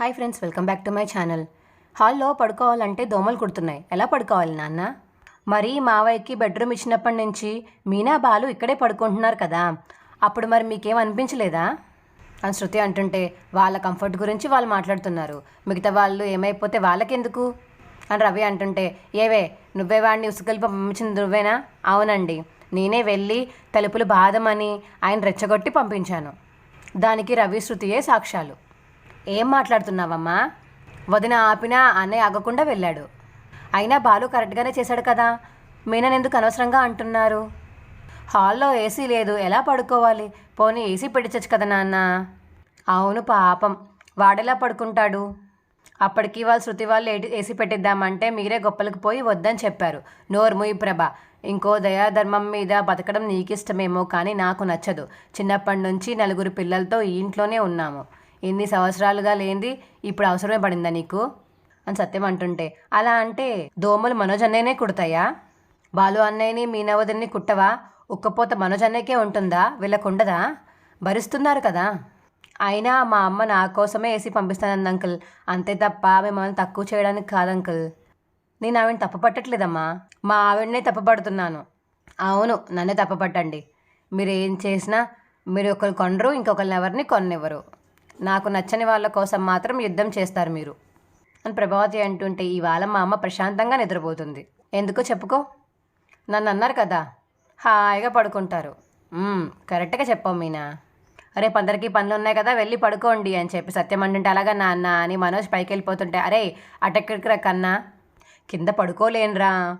Hi friends welcome back to my channel. హాల్లో పడుకోవాలంటే దోమలు కుడుతున్నాయి. ఎలా పడుకోవాలి నాన్న? మరి మావయ్యకి బెడ్రూమ్ ఇచ్చినప్పటి నుంచి మీనా బాలు ఇక్కడే పడుకుంటున్నారు కదా. అప్పుడు మరి మీకేం అనిపించలేదా? అని శృతి అంటుంటే వాళ్ళ కంఫర్ట్ గురించి వాళ్ళు మాట్లాడుతున్నారు. మిగతా వాళ్ళు ఏమైపోతే వాళ్ళకెందుకు? అని రవి అంటుంటే ఏవే నువ్వే వాడిని ఉసుకలు పంపించింది నువ్వేనా? అవునండి. నేనే వెళ్ళి తలుపులు బాధమని ఆయన రెచ్చగొట్టి పంపించాను. దానికి రవి శృతియే సాక్ష్యాలు. ఏం మాట్లాడుతున్నావమ్మా? వదిన ఆపినా అన్నయ్య ఆగకుండా వెళ్ళాడు. అయినా బాలు కరెక్ట్గానే చేశాడు కదా. మీనని ఎందుకు అనవసరంగా అంటున్నారు? హాల్లో ఏసీ లేదు. ఎలా పడుకోవాలి? పోనీ ఏసీ పెట్టించచ్చు కదా నాన్న. అవును పాపం. వాడెలా పడుకుంటాడు? అప్పటికి వాళ్ళు శృతి వాళ్ళు ఏటి- ఏసీ పెట్టిద్దామంటే మీరే గొప్పలకు పోయి వద్దని చెప్పారు. నోర్ముయి ప్రభ. ఇంకో దయాధర్మం మీద బతకడం నీకిష్టమేమో కానీ నాకు నచ్చదు. చిన్నప్పటి నుంచి నలుగురు పిల్లలతో ఈ ఇంట్లోనే ఉన్నాము. ఎన్ని సంవత్సరాలుగా లేనిది ఇప్పుడు అవసరమే పడిందా నీకు? అని సత్యం అంటుంటే అలా అంటే దోమలు మనోజ్ అన్నయ్యనే కుడతాయా? బాలు అన్నయ్యని మీనవదిని కుట్టవా? ఉక్కపోత మనోజ్ అన్నయ్యకే ఉంటుందా? వీళ్ళకుండదా? భరిస్తున్నారు కదా. అయినా మా అమ్మ నా కోసమే వేసి పంపిస్తానంది అంకుల్. అంతే తప్ప మిమ్మల్ని తక్కువ చేయడానికి కాదు అంకుల్. నేను ఆవిడని తప్పపట్టట్లేదమ్మా. మా ఆవిడనే తప్పపడుతున్నాను. అవును నన్నే తప్పపట్టండి. మీరు ఏం చేసినా మీరు ఒకరు కొనరు ఇంకొకరిని ఎవరిని కొననివ్వరు. నాకు నచ్చని వాళ్ళ కోసం మాత్రం యుద్ధం చేస్తారు మీరు. అని ప్రభావతి అంటుంటే ఇవాళ మా అమ్మ ప్రశాంతంగా నిద్రపోతుంది. ఎందుకో చెప్పుకో. నన్ను అన్నారు కదా. హాయిగా పడుకుంటారు. కరెక్ట్గా చెప్పావు మీనా. రేపు అందరికీ పనులు ఉన్నాయి కదా వెళ్ళి పడుకోండి అని చెప్పి సత్యం అంటుంటే అలాగా నాన్న అని మనోజ్ పైకి వెళ్ళిపోతుంటే అరే అటెక్కడికి రా కన్నా. కింద పడుకోలేనురా.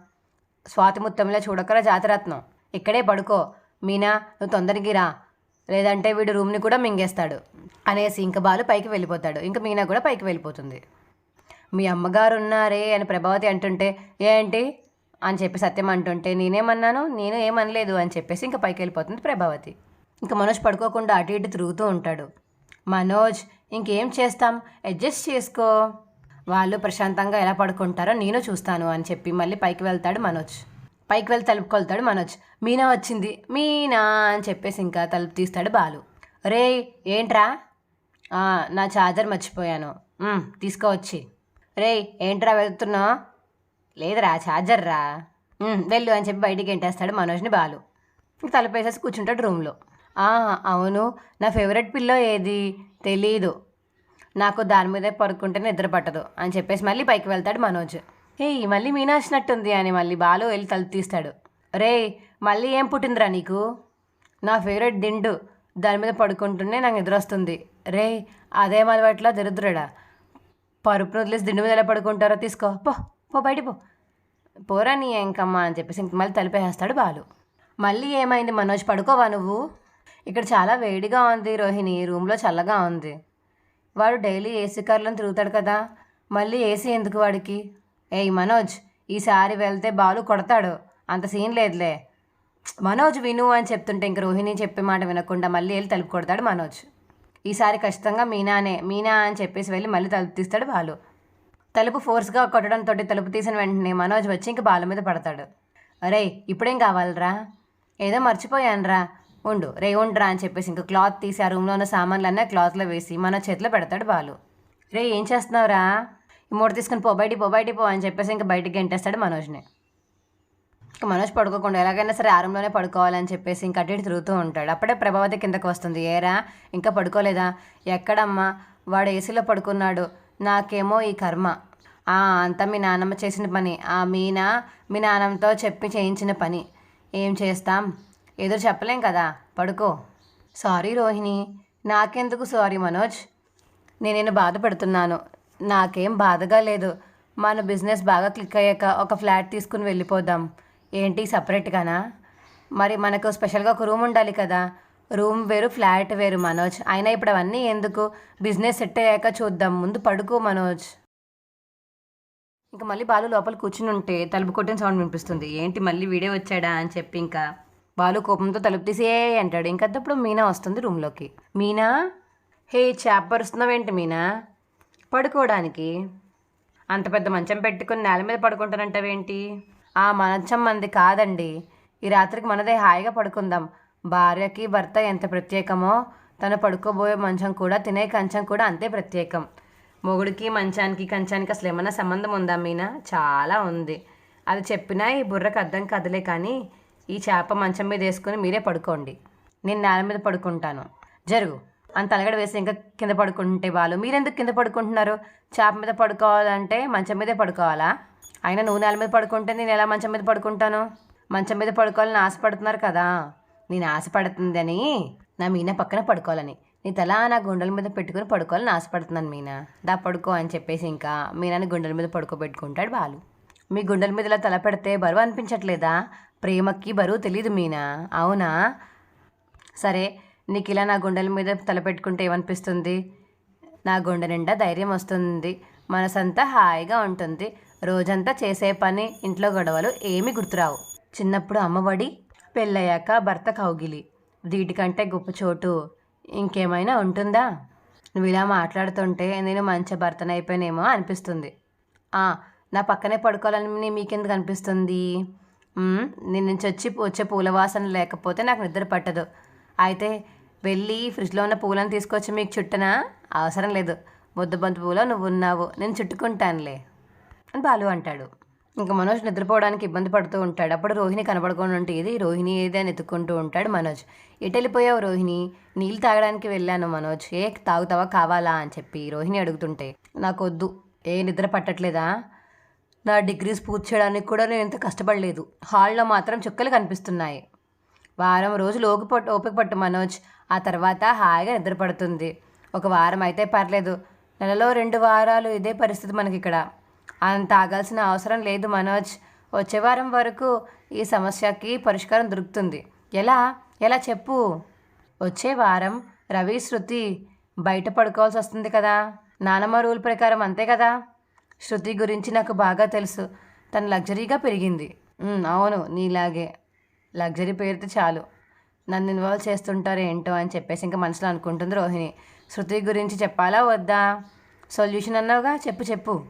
స్వాతి ముత్తంలో చూడకరా జాతరత్నం. ఇక్కడే పడుకో. మీనా నువ్వు తొందరకి రా. లేదంటే వీడు రూమ్ని కూడా మింగేస్తాడు. అనేసి ఇంక బాలు పైకి వెళ్ళిపోతాడు. ఇంక మీనా కూడా పైకి వెళ్ళిపోతుంది. మీ అమ్మగారు ఉన్నారే అని ప్రభావతి అంటుంటే ఏంటి? అని చెప్పి సత్యం అంటుంటే నేనేమన్నాను? నేను ఏమనలేదు అని చెప్పేసి ఇంకా పైకి వెళ్ళిపోతుంది ప్రభావతి. ఇంకా మనోజ్ పడుకోకుండా అటు ఇటు తిరుగుతూ ఉంటాడు. మనోజ్ ఇంకేం చేస్తాం? అడ్జస్ట్ చేసుకో. వాళ్ళు ప్రశాంతంగా ఎలా పడుకుంటారో నేను చూస్తాను అని చెప్పి మళ్ళీ పైకి వెళ్తాడు మనోజ్. పైకి వెళ్ళి తలుపు కొలుతాడు మనోజ్. మీనా వచ్చింది. మీనా అని చెప్పేసి ఇంకా తలుపు తీస్తాడు బాలు. రే ఏంట్రా? నా ఛార్జర్ మర్చిపోయాను. తీసుకోవచ్చి. రే ఏంట్రా వెళ్తున్నావు? లేదురా ఛార్జర్ రా వెళ్ళు అని చెప్పి బయటికి ఎంటేస్తాడు మనోజ్ని బాలు. తలపేసేసి కూర్చుంటాడు రూమ్లో. అవును నా ఫేవరెట్ పిల్లో ఏది? తెలీదు. నాకు దాని మీదే పడుకుంటే నిద్ర పట్టదు అని చెప్పేసి మళ్ళీ పైకి వెళ్తాడు మనోజ్. ఏ మళ్ళీ మీనా వచ్చినట్టుంది అని మళ్ళీ బాలు వెళ్ళి తలుపు తీస్తాడు. రే మళ్ళీ ఏం పుట్టిందిరా నీకు? నా ఫేవరెట్ దిండు. దాని మీద పడుకుంటూనే నాకు నిద్ర వస్తుంది. రే అదే అలవాట్లో దరిద్రుడా. పరుపును వదిలేసి దిండు మీద ఎలా పడుకుంటారో తీసుకో. పో పో బయట పో. పోరా నీ ఎంకమ్మా అని చెప్పేసి ఇంక మళ్ళీ తలిపేస్తాడు బాలు. మళ్ళీ ఏమైంది మనోజ్ పడుకోవా నువ్వు? ఇక్కడ చాలా వేడిగా ఉంది రోహిణి రూమ్లో చల్లగా ఉంది. వాడు డైలీ ఏసీ కార్లను తిరుగుతాడు కదా. మళ్ళీ ఏసీ ఎందుకు వాడికి? ఏయ్ మనోజ్ ఈసారి వెళ్తే బాలు కొడతాడు. అంత సీన్ లేదులే. మనోజ్ విను అని చెప్తుంటే ఇంక రోహిణి చెప్పే మాట వినకుండా మళ్ళీ వెళ్ళి తలుపు కొడతాడు మనోజ్. ఈసారి ఖచ్చితంగా మీనానే మీనా అని చెప్పేసి వెళ్ళి మళ్ళీ తలుపు తీస్తాడు బాలు. తలుపు ఫోర్స్గా కొట్టడంతో తలుపు తీసిన వెంటనే మనోజ్ వచ్చి ఇంక బాల మీద పడతాడు. అరే ఇప్పుడేం కావాలరా? ఏదో మర్చిపోయానురా? ఉండు రే ఉండురా అని చెప్పేసి ఇంక క్లాత్ తీసి ఆ రూమ్లో ఉన్న సామాన్లన్నీ అన్నీ క్లాత్లో వేసి మన చేతిలో పెడతాడు బాలు. రే ఏం చేస్తున్నావురా? ఈ మూడు తీసుకుని పో బయటి పో బయటి పో అని చెప్పేసి ఇంక బయటికి గెంటేస్తాడు మనోజ్ని. ఇంక మనోజ్ పడుకోకుండా ఎలాగైనా సరే ఆ రూమ్లోనే పడుకోవాలని చెప్పేసి ఇంకా అటు ఇటు తిరుగుతూ ఉంటాడు. అప్పుడే ప్రభావతి కిందకు వస్తుంది. ఏరా ఇంకా పడుకోలేదా? ఎక్కడమ్మా? వాడు ఏసీలో పడుకున్నాడు. నాకేమో ఈ కర్మ. ఆ, అంతా మీ నాన్నమ్మ చేసిన పని. ఆ మీనా మీ నాన్నమ్మతో చెప్పి చేయించిన పని. ఏం చేస్తాం? ఎదురు చెప్పలేం కదా. పడుకో. సారీ రోహిణి. నాకెందుకు సారీ మనోజ్? నేను బాధపడుతున్నాను నాకేం బాధగా లేదు. మన బిజినెస్ బాగా క్లిక్ అయ్యాక ఒక ఫ్లాట్ తీసుకుని వెళ్ళిపోదాం. ఏంటి సపరేట్గానా? మరి మనకు స్పెషల్గా ఒక రూమ్ ఉండాలి కదా. రూమ్ వేరు ఫ్లాట్ వేరు మనోజ్. అయినా ఇప్పుడు అవన్నీ ఎందుకు? బిజినెస్ సెట్ అయ్యాక చూద్దాం. ముందు పడుకో మనోజ్. ఇంకా మళ్ళీ బాలు లోపల కూర్చుని ఉంటే తలుపు కొట్టిన సౌండ్ వినిపిస్తుంది. ఏంటి మళ్ళీ వీడియో వచ్చాడా అని చెప్పి ఇంకా బాలు కోపంతో తలుపు తీసే అంటాడు. ఇంకా అప్పుడు మీనా వస్తుంది రూమ్లోకి. మీనా? హే చేపరుస్తున్నావేంటి మీనా? పడుకోవడానికి. అంత పెద్ద మంచం పెట్టుకుని నేల మీద పడుకుంటానంటావేంటి? ఆ మంచం మంది కాదండి. ఈ రాత్రికి మనదే హాయిగా పడుకుందాం. భార్యకి భర్త ఎంత ప్రత్యేకమో తను పడుకోబోయే మంచం కూడా తినే కంచం కూడా అంతే ప్రత్యేకం. మొగుడికి మంచానికి కంచానికి అసలు ఏమన్నా సంబంధం ఉందా మీనా? చాలా ఉంది. అది చెప్పినా ఈ బుర్రకు అర్థం కదలే కానీ ఈ చేప మంచం మీద వేసుకుని మీరే పడుకోండి. నేను నేల మీద పడుకుంటాను. జరుగు. అంత అలగడ వేసి ఇంకా కింద పడుకుంటే వాళ్ళు మీరెందుకు కింద పడుకుంటున్నారు? చేప మీద పడుకోవాలంటే మంచం మీదే పడుకోవాలా? అయినా నువ్వు నెల మీద పడుకుంటే నేను ఎలా మంచం మీద పడుకుంటాను? మంచం మీద పడుకోవాలని ఆశపడుతున్నారు కదా. నేను ఆశపడుతుందని నా మీనా పక్కన పడుకోవాలని. నీ తల నా గుండెల మీద పెట్టుకుని పడుకోవాలని ఆశపడుతున్నాను మీనా. దా పడుకో అని చెప్పేసి ఇంకా మీనాని గుండెల మీద పడుకోబెట్టుకుంటాడు బాలు. మీ గుండెల మీద ఇలా తల పెడితే బరువు అనిపించట్లేదా? ప్రేమకి బరువు తెలీదు మీనా. అవునా? సరే నీకు ఇలా నా గుండెల మీద తలపెట్టుకుంటే ఏమనిపిస్తుంది? నా గుండె నిండా ధైర్యం వస్తుంది. మనసంతా హాయిగా ఉంటుంది. రోజంతా చేసే పని ఇంట్లో గొడవలు ఏమీ గుర్తురావు. చిన్నప్పుడు అమ్మఒడి పెళ్ళయ్యాక భర్త కౌగిలి. వీటికంటే గొప్ప చోటు ఇంకేమైనా ఉంటుందా? నువ్వు ఇలా మాట్లాడుతుంటే నేను మంచి భర్తనైపోయానేమో అనిపిస్తుంది. ఆ, నా పక్కనే పడుకోవాలని మీకెందుకు అనిపిస్తుంది? నేను నుంచి వచ్చి వచ్చే పూల వాసన లేకపోతే నాకు నిద్ర పట్టదు. అయితే వెళ్ళి ఫ్రిడ్జ్లో ఉన్న పూలను తీసుకొచ్చి మీకు చుట్టనా? అవసరం లేదు. ముద్దబంతి పూలో నువ్వు ఉన్నావు నేను చుట్టుకుంటానులే. అని బాలు అంటాడు. ఇంకా మనోజ్ నిద్రపోవడానికి ఇబ్బంది పడుతూ ఉంటాడు. అప్పుడు రోహిణి కనబడకుండా ఉంటే రోహిణి ఏది అని ఎత్తుక్కుంటూ ఉంటాడు మనోజ్. ఎటు వెళ్ళిపోయావు రోహిణి? నీళ్ళు తాగడానికి వెళ్ళాను మనోజ్. ఏ తాగుతావా? కావాలా? అని చెప్పి రోహిణి అడుగుతుంటే నాకు వద్దు ఏ నిద్ర పట్టట్లేదా? నా డిగ్రీస్ పూర్తి చేయడానికి కూడా నేను ఎంత కష్టపడలేదు. హాల్లో మాత్రం చుక్కలు కనిపిస్తున్నాయి. వారం రోజులు ఓపిక పట్టు ఓపిక పట్టు మనోజ్. ఆ తర్వాత హాయిగా నిద్రపడుతుంది ఒక వారం అయితే పర్లేదు. నెలలో రెండు వారాలు ఇదే పరిస్థితి మనకి ఇక్కడ అంత ఆగాల్సిన అవసరం లేదు మనోజ్. వచ్చే వారం వరకు ఈ సమస్యకి పరిష్కారం దొరుకుతుంది. ఎలా? ఎలా చెప్పు? వచ్చే వారం రవి శృతి బయట పడుకోవాల్సి వస్తుంది కదా. నానమ్మ రూల్ ప్రకారం అంతే కదా? శృతి గురించి నాకు బాగా తెలుసు. తను లగ్జరీగా పెరిగింది. అవును నీలాగే. లగ్జరీ పేరుతో చాలు. నన్ను ఇన్వాల్వ్ చేస్తుంటారు ఏంటో అని చెప్పేసి ఇంకా మనసులో అనుకుంటుంది రోహిణి. శృతి గురించి చెప్పాలా వద్దా? సొల్యూషన్ అన్నావుగా? చెప్పు చెప్పు.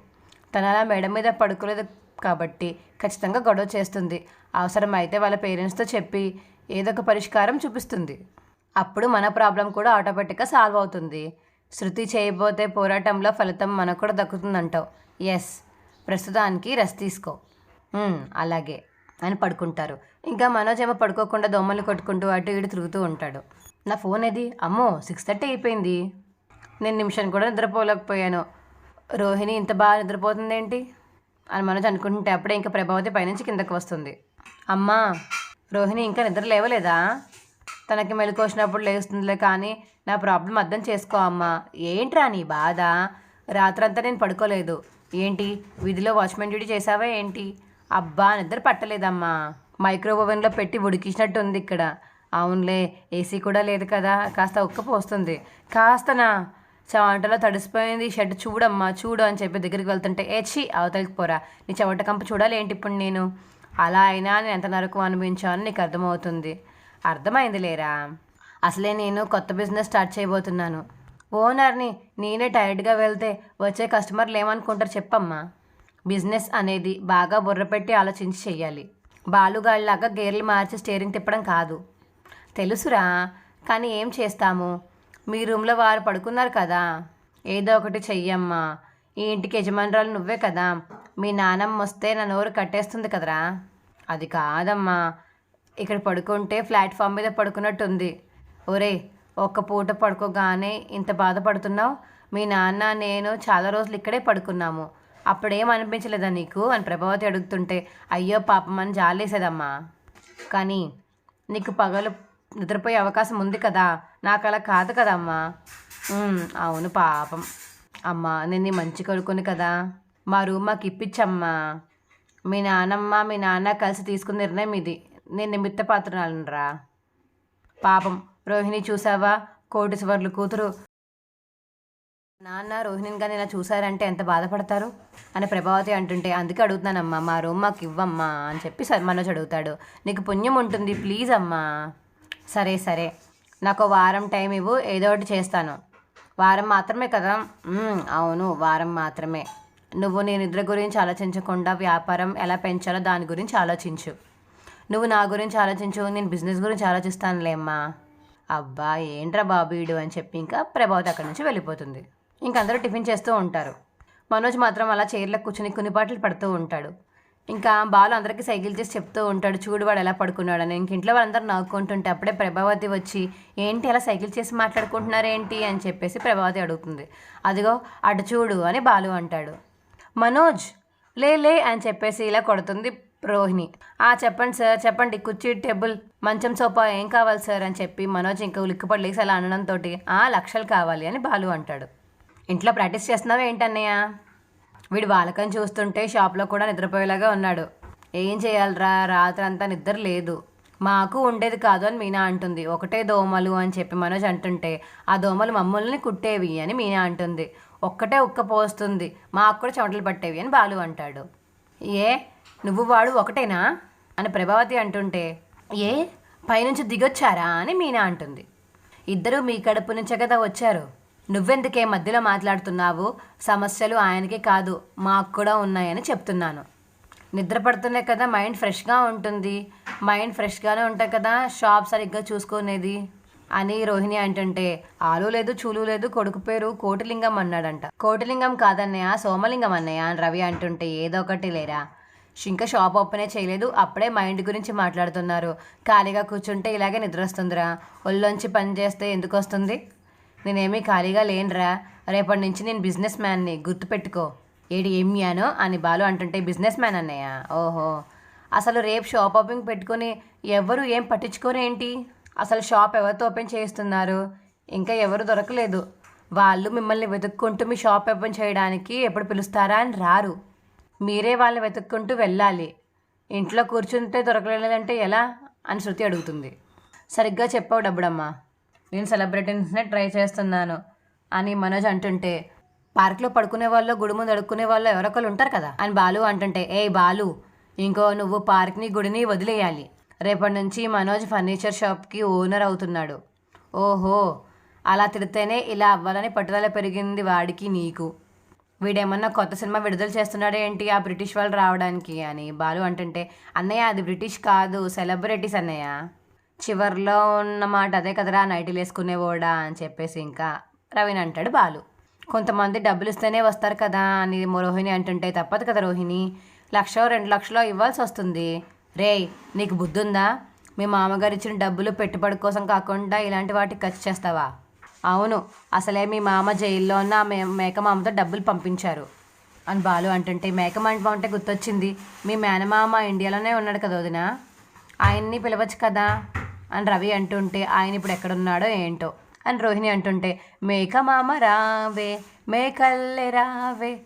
తను అలా మేడ మీద పడుకోలేదు కాబట్టి ఖచ్చితంగా గొడవ చేస్తుంది. అవసరమైతే వాళ్ళ పేరెంట్స్తో చెప్పి ఏదో ఒక పరిష్కారం చూపిస్తుంది. అప్పుడు మన ప్రాబ్లం కూడా ఆటోమేటిక్గా సాల్వ్ అవుతుంది. శృతి చేయబోతే పోరాటంలో ఫలితం మనకు కూడా దక్కుతుందంటావు. ఎస్ ప్రస్తుతానికి రెస్ట్ తీసుకో. అలాగే అని పడుకుంటారు. ఇంకా మనోజ్ ఏమో పడుకోకుండా దోమలు కొట్టుకుంటూ అటు ఇటు తిరుగుతూ ఉంటాడు. నా ఫోన్ ఏది? అమ్మో సిక్స్ థర్టీ అయిపోయింది. నేను నిమిషం కూడా నిద్రపోలేకపోయాను. రోహిణి ఇంత బాగా నిద్రపోతుంది ఏంటి అని మనోజ్ అనుకుంటుంటే అప్పుడే ఇంకా ప్రభావతి పైనుంచి కిందకు వస్తుంది. అమ్మా రోహిణి ఇంకా నిద్ర లేవలేదా? తనకి మెలకు వచ్చినప్పుడు లేస్తుందిలే కానీ నా ప్రాబ్లం అర్థం చేసుకో అమ్మా. ఏంట్రా నీ బాధ? రాత్రంతా నేను పడుకోలేదు. ఏంటి? వీధిలో వాచ్మెన్ డ్యూటీ చేసావా ఏంటి? అబ్బా నిద్ర పట్టలేదమ్మా. మైక్రో ఓవెన్లో పెట్టి ఉడికించినట్టు ఉంది ఇక్కడ. అవునులే ఏసీ కూడా లేదు కదా. కాస్త ఉక్క పోస్తుంది కాస్తనా? చెమటలో తడిసిపోయింది. షర్ట్ చూడమ్మా చూడు అని చెప్పి దగ్గరికి వెళ్తుంటే ఏచి అవతలికి పోరా. నీ చెమట కంప చూడాలి ఏంటి ఇప్పుడు నేను? అలా అయినా నేను ఎంత నరకు అనిపించాను నీకు అర్థమవుతుంది. అర్థమైంది లేరా? అసలే నేను కొత్త బిజినెస్ స్టార్ట్ చేయబోతున్నాను. ఓనర్ని నేనే టైర్డ్గా వెళ్తే వచ్చే కస్టమర్లు ఏమనుకుంటారు చెప్పమ్మా. బిజినెస్ అనేది బాగా బుర్ర పెట్టి ఆలోచించి చెయ్యాలి. బాలుగాళ్ళలాగా గేర్లు మార్చి స్టీరింగ్ తిప్పడం కాదు. తెలుసురా కానీ ఏం చేస్తాము? మీ రూమ్లో వారు పడుకున్నారు కదా? ఏదో ఒకటి చెయ్యమ్మా. ఈ ఇంటికి యజమానురాలు నువ్వే కదా. మీ నానమ్మ వస్తే నా నోరు కట్టేస్తుంది కదరా? అది కాదమ్మా. ఇక్కడ పడుకుంటే ప్లాట్ఫామ్ మీద పడుకున్నట్టుంది. ఒరే ఒక్క పూట పడుకోగానే ఇంత బాధపడుతున్నావు? మీ నాన్న నేను చాలా రోజులు ఇక్కడే పడుకున్నాము. అప్పుడేం అనిపించలేదా నీకు? అని ప్రభావతి అడుగుతుంటే అయ్యో పాపం అని జాలేసేదమ్మా. కానీ నీకు పగలు నిద్రపోయే అవకాశం ఉంది కదా. నాకు అలా కాదు కదమ్మా. అవును పాపం. అమ్మా నేను మంచి కొడుకుని కదా. మా రూమ్ మాకు ఇప్పించమ్మా మీ నానమ్మ మీ నాన్న కలిసి తీసుకున్న నిర్ణయం ఇది. నేను నిమిత్త పాత్రనాలనరా. పాపం రోహిణి చూసావా? కోటీశ్వర్లు కూతురు. నాన్న రోహిణిని కానీ ఇలా చూసారంటే ఎంత బాధపడతారు? అని ప్రభావతి అంటుంటే అందుకే అడుగుతున్నానమ్మా మా రూమ్ మాకు ఇవ్వమ్మా అని చెప్పి మనోజ్ అడుగుతాడు. నీకు పుణ్యం ఉంటుంది ప్లీజ్ అమ్మా. సరే సరే. నాకు వారం టైం ఇవ్వు ఏదో ఒకటి చేస్తాను. వారం మాత్రమే కదా? అవును వారం మాత్రమే. నువ్వు నీ నిద్ర గురించి ఆలోచించకుండా వ్యాపారం ఎలా పెంచాలో దాని గురించి ఆలోచించు. నువ్వు నా గురించి ఆలోచించు నేను బిజినెస్ గురించి ఆలోచిస్తానులేమ్మా అబ్బా ఏంట్రా బాబీడు అని చెప్పి ఇంకా ప్రభావతి అక్కడి నుంచి వెళ్ళిపోతుంది. ఇంకందరూ అందరూ టిఫిన్ చేస్తూ ఉంటారు. మనోజ్ మాత్రం అలా చైర్లో కూర్చుని కొన్ని పాటలు పడుతూ ఉంటాడు. ఇంకా బాలు అందరికీ సైకిల్ చేసి చెప్తూ ఉంటాడు చూడు వాడు ఎలా పడుకున్నాడని. ఇంక ఇంట్లో వాళ్ళందరూ నవ్వుకుంటుంటే అప్పుడే ప్రభావతి వచ్చి ఏంటి అలా సైకిల్ చేసి మాట్లాడుకుంటున్నారేంటి? అని చెప్పేసి ప్రభావతి అడుగుతుంది. అదిగో అటు చూడు అని బాలు అంటాడు. మనోజ్ లే లే అని చెప్పేసి ఇలా కొడుతుంది రోహిణి. ఆ చెప్పండి సార్ చెప్పండి కుర్చీ టేబుల్ మంచం సోఫా ఏం కావాలి సార్? అని చెప్పి మనోజ్ ఇంకా ఉలిక్కిపడి లేసి అలా అనడంతో ఆ లక్షలు కావాలి అని బాలు అంటాడు. ఇంట్లో ప్రాక్టీస్ చేస్తున్నావా ఏంటన్నయ్య వీడు బాలకం చూస్తుంటే షాప్లో కూడా నిద్రపోయేలాగా ఉన్నాడు. ఏం చేయాలరా? రాత్రి అంతా నిద్ర లేదు. మాకు ఉండేది కాదు అని మీనా అంటుంది. ఒకటే దోమలు అని చెప్పి మనోజ్ అంటుంటే ఆ దోమలు మమ్మల్ని కుట్టేవి అని మీనా అంటుంది. ఒక్కటే ఉక్క పోస్తుంది. మాకు కూడా చెమటలు పట్టేవి అని బాలు అంటాడు. ఏ? నువ్వు వాడు ఒకటేనా? అని ప్రభావతి అంటుంటే ఏ? పైనుంచి దిగొచ్చారా? అని మీనా అంటుంది. ఇద్దరూ మీ కడుపు నుంచే కదా వచ్చారు. నువ్వెందుకే మధ్యలో మాట్లాడుతున్నావు? సమస్యలు ఆయనకే కాదు మాకు కూడా ఉన్నాయని చెప్తున్నాను. నిద్ర పడుతున్నాయి కదా మైండ్ ఫ్రెష్గా ఉంటుంది. మైండ్ ఫ్రెష్గానే ఉంటాయి కదా షాప్ సరిగ్గా చూసుకునేది. అని రోహిణి అంటుంటే ఆలు లేదు చూలు లేదు కొడుకు పేరు కోటిలింగం అన్నాడంట. కోటిలింగం కాదన్నయ్య సోమలింగం అన్నయ్య అని రవి అంటుంటే ఏదో ఒకటి లేరా? ఇంకా షాప్ ఓపెనే చేయలేదు అప్పుడే మైండ్ గురించి మాట్లాడుతున్నారు. ఖాళీగా కూర్చుంటే ఇలాగే నిద్ర వస్తుందిరా. ఒళ్ళొంచి పని చేస్తే ఎందుకు వస్తుంది? నేనేమీ ఖాళీగా లేనురా. రేపటి నుంచి నేను బిజినెస్ మ్యాన్ని గుర్తుపెట్టుకో. ఏడి ఏమియానో అని బాలు అంటుంటే బిజినెస్ మ్యాన్ అన్నయ్య. ఓహో. అసలు రేపు షాప్ ఓపెన్ పెట్టుకొని ఎవరు ఏం పట్టించుకోరేంటి అసలు షాప్ ఎవరితో ఓపెన్ చేయిస్తున్నారు? ఇంకా ఎవరు దొరకలేదు. వాళ్ళు మిమ్మల్ని వెతుక్కుంటూ మీ షాప్ ఓపెన్ చేయడానికి ఎప్పుడు పిలుస్తారా అని రారు. మీరే వాళ్ళని వెతుక్కుంటూ వెళ్ళాలి. ఇంట్లో కూర్చుంటే దొరకలేదంటే ఎలా? అని శృతి అడుగుతుంది. సరిగ్గా చెప్పావు డబ్బుడమ్మా. నేను సెలబ్రిటీస్నే ట్రై చేస్తున్నాను అని మనోజ్ అంటుంటే పార్క్లో పడుకునే వాళ్ళు గుడి ముందు అడుక్కునే వాళ్ళు ఎవరొకరు ఉంటారు కదా? అని బాలు అంటుంటే ఏ బాలు ఇంకో నువ్వు పార్క్ని గుడిని వదిలేయాలి. రేపటి నుంచి మనోజ్ ఫర్నిచర్ షాప్కి ఓనర్ అవుతున్నాడు. ఓహో అలా తిడితేనే ఇలా అవ్వాలని పట్టుదల పెరిగింది వాడికి నీకు. వీడేమన్నా కొత్త సినిమా విడుదల చేస్తున్నాడే ఏంటి ఆ బ్రిటిష్ వాళ్ళు రావడానికి? అని బాలు అంటుంటే అన్నయ్య అది బ్రిటిష్ కాదు సెలబ్రిటీస్ అన్నయ్య. చివర్లో ఉన్న మాట అదే కదరా నైటీలు వేసుకునేవాడా అని చెప్పేసి ఇంకా రవిని అంటాడు బాలు. కొంతమంది డబ్బులు ఇస్తేనే వస్తారు కదా అని రోహిణి అంటుంటే తప్పదు కదా రోహిణి. లక్ష రెండు లక్షలో ఇవ్వాల్సి వస్తుంది. రేయ్ నీకు బుద్ధి ఉందా మీ మామగారు ఇచ్చిన డబ్బులు పెట్టుబడి కోసం కాకుండా ఇలాంటి వాటికి ఖర్చు చేస్తావా? అవును అసలే మీ మామ జైల్లో ఉన్న మే మేకమామతో డబ్బులు పంపించారు అని బాలు అంటుంటే మేకమామ అంటే గుర్తొచ్చింది. మీ మేనమామ ఇండియాలోనే ఉన్నాడు కదా వదిన? ఆయన్ని పిలవచ్చు కదా? అని రవి అంటుంటే ఆయన ఇప్పుడు ఎక్కడున్నాడో ఏంటో. అని రోహిణి అంటుంటే మేక మామ రావే మేకల్లె రావే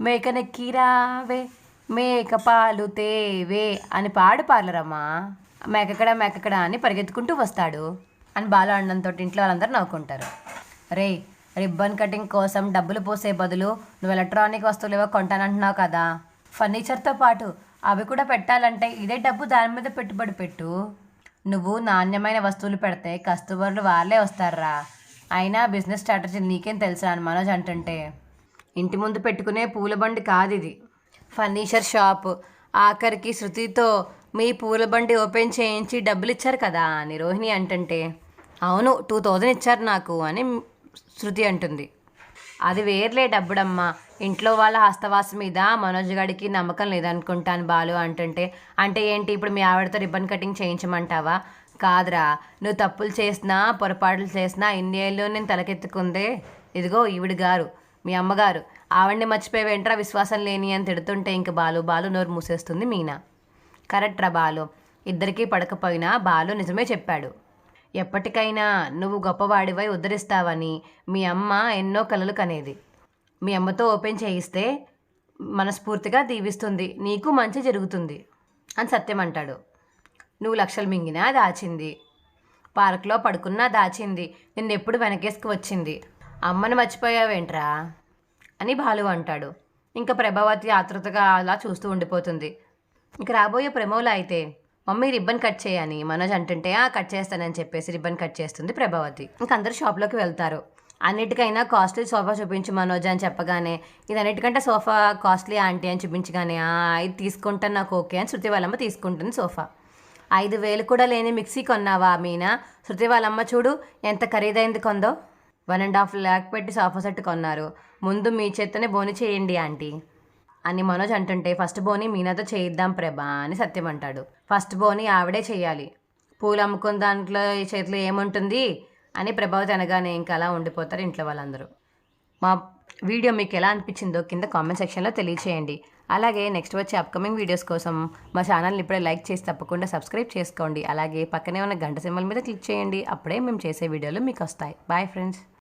మేకనెక్కి రావే మేక పాలు తేవే అని పాడు పార్లరమ్మా. మేకక్కడ మేకక్కడ అని పరిగెత్తుకుంటూ వస్తాడు అని బాల అనడంతో ఇంట్లో వాళ్ళందరూ నవ్వుకుంటారు. రే రిబ్బన్ కటింగ్ కోసం డబ్బులు పోసే బదులు నువ్వు ఎలక్ట్రానిక్ వస్తువులు ఏవో కొంటానంటున్నావు కదా. ఫర్నిచర్తో పాటు అవి కూడా పెట్టాలంటే ఇదే డబ్బు దాని మీద పెట్టుబడి పెట్టు. నువ్వు నాణ్యమైన వస్తువులు పెడితే కస్టమర్లు వాళ్ళే వస్తారా అయినా బిజినెస్ స్ట్రాటజీ నీకేం తెలుసా అని మనోజ్ అంటుంటే ఇంటి ముందు పెట్టుకునే పూల బండి కాదు ఇది ఫర్నిచర్ షాప్ ఆఖరికి శృతితో మీ పూల బండి ఓపెన్ చేయించి డబ్బులు ఇచ్చారు కదా అని రోహిణి అంటుంటే అవును టూ థౌజండ్ ఇచ్చారు నాకు అని శృతి అంటుంది. అది వేర్లే డబ్బుడమ్మా. ఇంట్లో వాళ్ళ హస్తవాస మీద మనోజ్ గడికి నమ్మకం లేదనుకుంటాను బాలు అంటుంటే. అంటే ఏంటి ఇప్పుడు మీ ఆవిడతో రిబ్బన్ కటింగ్ చేయించమంటావా? కాదురా నువ్వు తప్పులు చేసినా పొరపాట్లు చేసినా ఇన్ని ఏళ్ళు నేను తలకెత్తుకుందే. ఇదిగో ఈవిడ గారు మీ అమ్మగారు. ఆవిడ్ని మర్చిపోయి వెంటరా విశ్వాసం లేని అని తిడుతుంటే ఇంక బాలు బాలు నోరు మూసేస్తుంది మీనా. కరెక్ట్ రా బాలు ఇద్దరికీ పడకపోయినా బాలు నిజమే చెప్పాడు. ఎప్పటికైనా నువ్వు గొప్పవాడివై ఉద్ధరిస్తావని మీ అమ్మ ఎన్నో కలలు కనేది. మీ అమ్మతో ఓపెన్ చేయిస్తే మనస్ఫూర్తిగా దీవిస్తుంది. నీకు మంచి జరుగుతుంది అని సత్యం అంటాడు. నువ్వు లక్షలు మింగినా దాచింది. పార్క్లో పడుకున్నా దాచింది. నిన్ను ఎప్పుడు వెనకేసుకు వచ్చింది. అమ్మను మర్చిపోయావేంట్రా? అని బాలు అంటాడు. ఇంకా ప్రభావతి ఆతృతగా అలా చూస్తూ ఉండిపోతుంది. ఇంక రాబోయే ప్రమోలో అయితే మమ్మీ రిబ్బన్ కట్ చేయని మనోజ్ అంటుంటే ఆ కట్ చేస్తానని చెప్పేసి రిబ్బన్ కట్ చేస్తుంది ప్రభావతి. ఇంక అందరు షాప్లోకి వెళ్తారు. అన్నిటికైనా కాస్ట్లీ సోఫా చూపించి మనోజ్ అని చెప్పగానే ఇది అన్నిటికంటే సోఫా కాస్ట్లీ ఆంటీ అని చూపించగానే ఇది తీసుకుంటాను నాకు ఓకే అని శృతి వాళ్ళమ్మ తీసుకుంటుంది సోఫా. ఐదు వేలు కూడా లేని మిక్సీ కొన్నావా మీనా? శృతి వాళ్ళమ్మ చూడు ఎంత ఖరీదైంది కొందో. వన్ అండ్ హాఫ్ ల్యాక్ పెట్టి సోఫా సెట్ కొన్నారు. ముందు మీ చేత్తనే బోని చేయండి ఆంటీ. అని మనోజ్ అంటుంటే ఫస్ట్ బోని మీనాతో చేయిద్దాం ప్రభా అని సత్యం అంటాడు. ఫస్ట్ బోని ఆవిడే చేయాలి. పూలు అమ్ముకున్న దాంట్లో చేతిలో ఏముంటుంది? అని ప్రభావతి అనగానే ఇంకా అలా ఉండిపోతారు ఇంట్లో వాళ్ళందరూ. మా వీడియో మీకు ఎలా అనిపించిందో కింద కామెంట్ సెక్షన్లో తెలియచేయండి. అలాగే నెక్స్ట్ వచ్చే అప్కమింగ్ వీడియోస్ కోసం మా ఛానల్ని ఇప్పుడే లైక్ చేసి తప్పకుండా సబ్స్క్రైబ్ చేసుకోండి. అలాగే పక్కనే ఉన్న గంట సింబల్ మీద క్లిక్ చేయండి. అప్పుడే మేము చేసే వీడియోలు మీకు వస్తాయి. Bye friends.